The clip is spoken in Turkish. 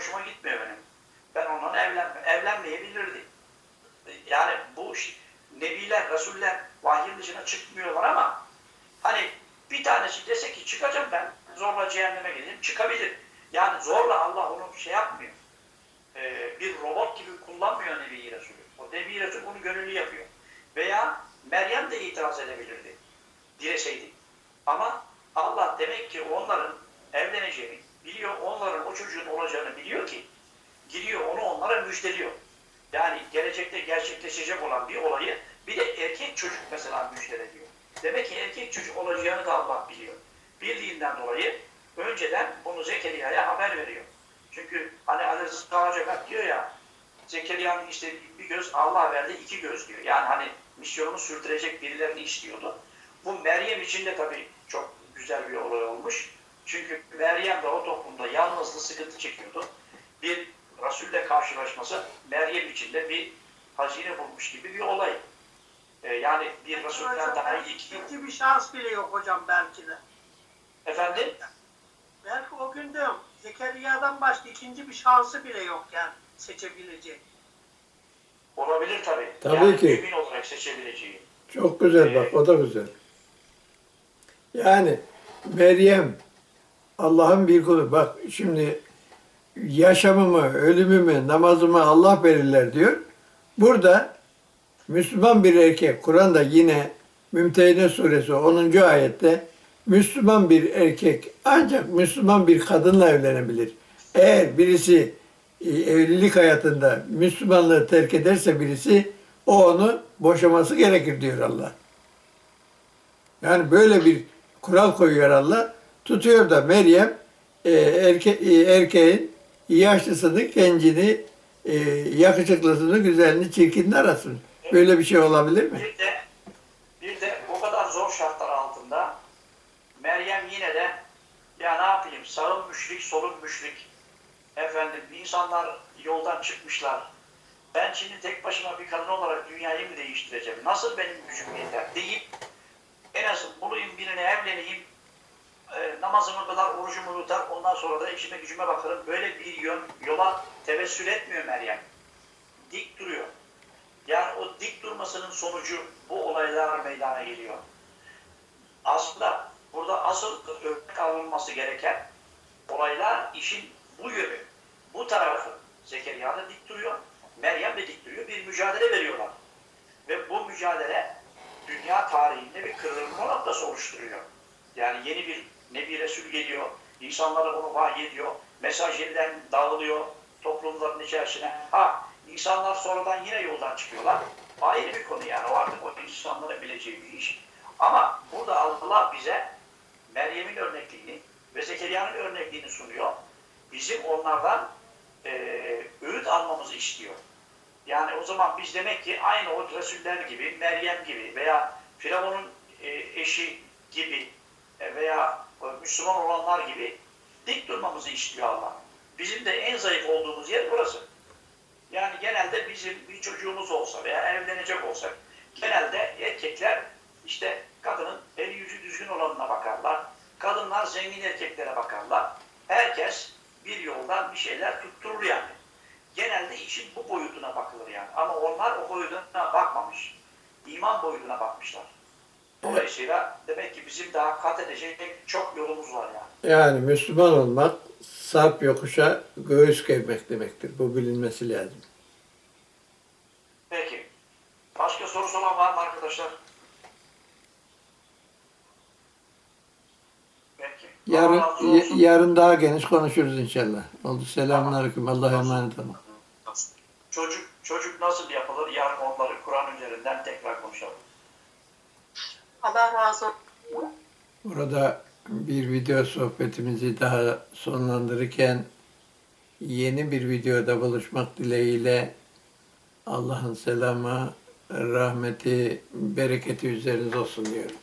hoşuma gitmiyor benim. Ben onunla evlenme, evlenmeyebilirdi. Yani bu nebiler, rasuller vahyin dışına çıkmıyorlar ama hani bir tanesi dese ki çıkacağım ben zorla cehenneme gideyim çıkabilir. Yani zorla Allah onu şey yapmıyor. Ee, bir robot gibi kullanmıyor Nebi Resulü. O Nebi Resul bunu gönüllü yapıyor. Veya Meryem de itiraz edebilirdi. Dileseydi. Ama Allah demek ki onların evleneceğini onların o çocuğun olacağını biliyor ki giriyor onu onlara müjdeliyor. Yani gelecekte gerçekleşecek olan bir olayı bir de erkek çocuk mesela müjdeliyor. Demek ki erkek çocuk olacağını da Allah biliyor. Bildiğinden dolayı önceden bunu Zekeriya'ya haber veriyor. Çünkü hani Rıza Hoca diyor ya Zekeriya'nın işte bir göz Allah verdi iki göz diyor. Yani hani misyonunu sürdürecek birilerini istiyordu. Bu Meryem için de tabii çok güzel bir olay olmuş. Çünkü Meryem de o toplumda yalnızlığı sıkıntı çekiyordu. Bir Resul'le karşılaşması Meryem için de bir hazine bulmuş gibi bir olay. Ee, yani bir Resul'den daha iyi ki... İkinci bir şans bile yok hocam belki de. Efendim? Belki o gün de Zekeriya'dan başka ikinci bir şansı bile yok yani seçebilecek. Olabilir tabii. Tabii yani ki. Mümin olarak seçebileceği. Çok güzel bak o da güzel. Yani Meryem Allah'ın bir kulu. Bak şimdi yaşamımı, ölümümü, namazımı Allah belirler diyor. Burada Müslüman bir erkek, Kur'an'da yine Mümtehine suresi 10. ayette Müslüman bir erkek ancak Müslüman bir kadınla evlenebilir. Eğer birisi e, evlilik hayatında Müslümanlığı terk ederse birisi o onu boşaması gerekir diyor Allah. Yani böyle bir kural koyuyor Allah. Tutuyor da Meryem e, erke, e, erkeğin yaşlısını, gencini, e, yakışıklısını, güzelini, çirkinini arasın. Böyle bir şey olabilir mi? Bir de bir de o kadar zor şartlar altında Meryem yine de ya ne yapayım sağım müşrik solum müşrik efendim insanlar yoldan çıkmışlar. Ben şimdi tek başıma bir kadın olarak dünyayı mı değiştireceğim? Nasıl benim gücüm yeter deyip en az bulayım birine evleneyim e, namazımı kılar, orucumu tutar, ondan sonra da işime gücüme bakarım. Böyle bir yön, yola tevessül etmiyor Meryem. Dik duruyor. Yani o dik durmasının sonucu bu olaylar meydana geliyor. Aslında burada asıl örnek alınması gereken olaylar işin bu yönü, bu tarafı. Zekeriya da dik duruyor, Meryem de dik duruyor. Bir mücadele veriyorlar. Ve bu mücadele dünya tarihinde bir kırılma noktası oluşturuyor. Yani yeni bir Nebi Resul geliyor, insanlara onu vahiy ediyor, mesaj yeniden dağılıyor toplumların içerisine. Ha, insanlar sonradan yine yoldan çıkıyorlar. Ayrı bir konu yani o artık o insanların bileceği bir iş. Ama burada Allah bize Meryem'in örnekliğini ve Zekeriya'nın örnekliğini sunuyor. Bizim onlardan eee öğüt almamızı istiyor. Yani o zaman biz demek ki aynı o Resuller gibi, Meryem gibi veya Firavun'un e, eşi gibi e, veya e, Müslüman olanlar gibi dik durmamızı istiyor Allah. Bizim de en zayıf olduğumuz yer burası. Yani genelde bizim bir çocuğumuz olsa veya evlenecek olsak genelde erkekler işte kadının eli yüzü düzgün olanına bakarlar. Kadınlar zengin erkeklere bakarlar. Herkes bir yoldan bir şeyler tutturur yani genelde işin bu boyutuna bakılır yani. Ama onlar o boyutuna bakmamış. İman boyutuna bakmışlar. Dolayısıyla demek ki bizim daha kat edecek çok yolumuz var yani. Yani Müslüman olmak sarp yokuşa göğüs germek demektir. Bu bilinmesi lazım. Peki. Başka sorusu olan var mı arkadaşlar? Peki. Yarın yarın daha geniş konuşuruz inşallah. Oldu. Selamünaleyküm. Allah'a emanet olun. Çocuk, çocuk nasıl yapılır? Yarın onları Kur'an üzerinden tekrar konuşalım. Allah razı olsun. Burada bir video sohbetimizi daha sonlandırırken yeni bir videoda buluşmak dileğiyle Allah'ın selamı, rahmeti, bereketi üzerinize olsun diyorum.